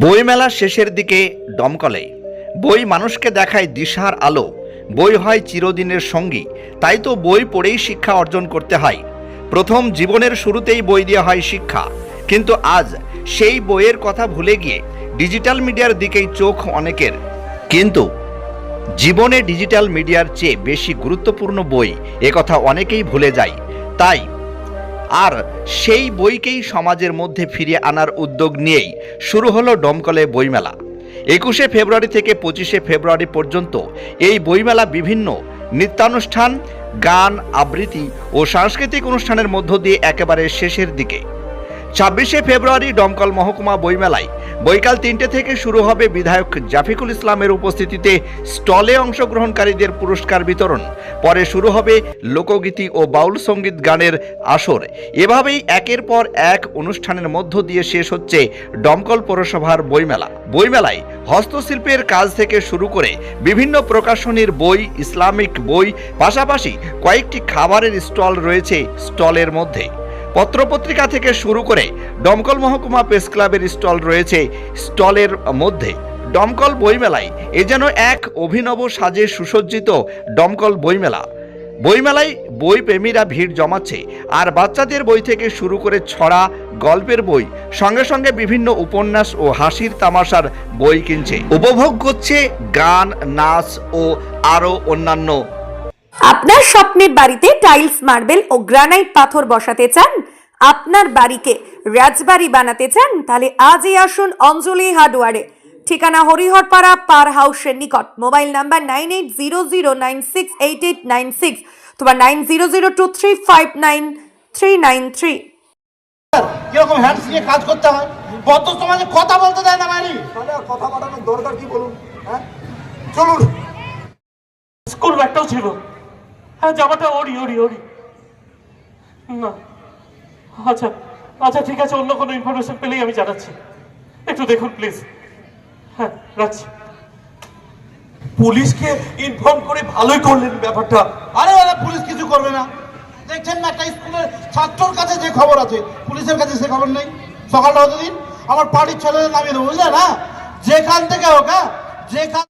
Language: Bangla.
বইমেলার শেষের দিকে দমকলে। বই মানুষকে দেখায় দিশার আলো। বই হয় চিরদিনের সঙ্গী। তাই তো বই পড়েই শিক্ষা অর্জন করতে হয়। প্রথম জীবনের শুরুতেই বই দেওয়া হয় শিক্ষা। কিন্তু আজ সেই বইয়ের কথা ভুলে গিয়ে ডিজিটাল মিডিয়ার দিকেই চোখ অনেকের। কিন্তু জীবনে ডিজিটাল মিডিয়ার চেয়ে বেশি গুরুত্বপূর্ণ বই একথা অনেকেই ভুলে যায়। তাই আর সেই বইকেই সমাজের মধ্যে ফিরিয়ে আনার উদ্যোগ নিয়েই শুরু হলো ডমকলে বইমেলা। একুশে ফেব্রুয়ারি থেকে পঁচিশে ফেব্রুয়ারি পর্যন্ত এই বইমেলা বিভিন্ন নৃত্যানুষ্ঠান, গান, আবৃত্তি ও সাংস্কৃতিক অনুষ্ঠানের মধ্য দিয়ে একেবারে শেষের দিকে। ছাব্বিশে ফেব্রুয়ারি ডমকল মহকুমা বইমেলায়। বৈকাল তিনটে থেকে শুরু হবে বিধায়ক জাফিকুল ইসলামের উপস্থিতিতে স্টলে অংশগ্রহণকারীদের পুরস্কার বিতরণ। পরে শুরু হবে লোকগীতি ও বাউল সংগীত গানের আসর। এভাবেই একের পর এক অনুষ্ঠানের মধ্য দিয়ে শেষ হচ্ছে ডমকল পৌরসভার বইমেলা। বইমেলায় হস্তশিল্পের কাজ থেকে শুরু করে বিভিন্ন প্রকাশনীর বই, ইসলামিক বই, পাশাপাশি কয়েকটি খাবারের স্টল রয়েছে স্টলের মধ্যে। পত্রপত্রিকা থেকে শুরু করে ডমকল মহকুমা প্রেস ক্লাবের স্টল রয়েছে। স্টলের মধ্যে ডমকল বইমেলায় এ যেন এক অভিনব সাজে সুসজ্জিত ডমকল বইমেলা। বইমেলায় বই প্রেমীরা ভিড় জমাচ্ছে আর বাচ্চাদের বই থেকে শুরু করে ছড়া, গল্পের বই, সঙ্গে সঙ্গে বিভিন্ন উপন্যাস ও হাসির তামাশার বই কিনছে। উপভোগ করছে গান, নাচ ও আরও অন্যান্য। আপনার স্বপ্নের বাড়িতে টাইলস, মার্বেল ও গ্রানাইট পাথর বসাতে চান? আপনার বাড়িকে রাজবাড়ি বানাতে চান তাহলে আজই আসুন অঞ্জলি হার্ডওয়ারে। ঠিকানা হরিহরপাড়া পার হাউসের নিকট। Mobile number nine eight zero zero nine six eight eight nine six তোমার nine zero zero two three five nine three nine three. কীরকম হ্যান্ডস নিয়ে কাজ করতে হয়? বদ্ধ সমাজে কথা বলতে দেয় না বাড়ি কথা পাঠানোর দরকার কি বলুন হ্যাঁ? চলুন। স্কুল ব্যাগটাও ছিল। হ্যাঁ জামাটা ওরি ওরি ওরি না। আচ্ছা আচ্ছা ঠিক আছে, অন্য কোনো ইনফরমেশন পেলেই আমি জানাচ্ছি। একটু দেখুন প্লিজ হ্যাঁ রাখছি। পুলিশকে ইনফর্ম করে ভালোই করলেন ব্যাপারটা। আরে আরে, পুলিশ কিছু করবে না। দেখছেন না, একটা স্কুলের ছাত্রর কাছে যে খবর আছে, পুলিশের কাছে সে খবর নেই। সকালটা হতে দিন আমার পার্টির ছেলেদের নামিয়ে দেবো বুঝলে না যেখান থেকে হোক হ্যাঁ? যেখান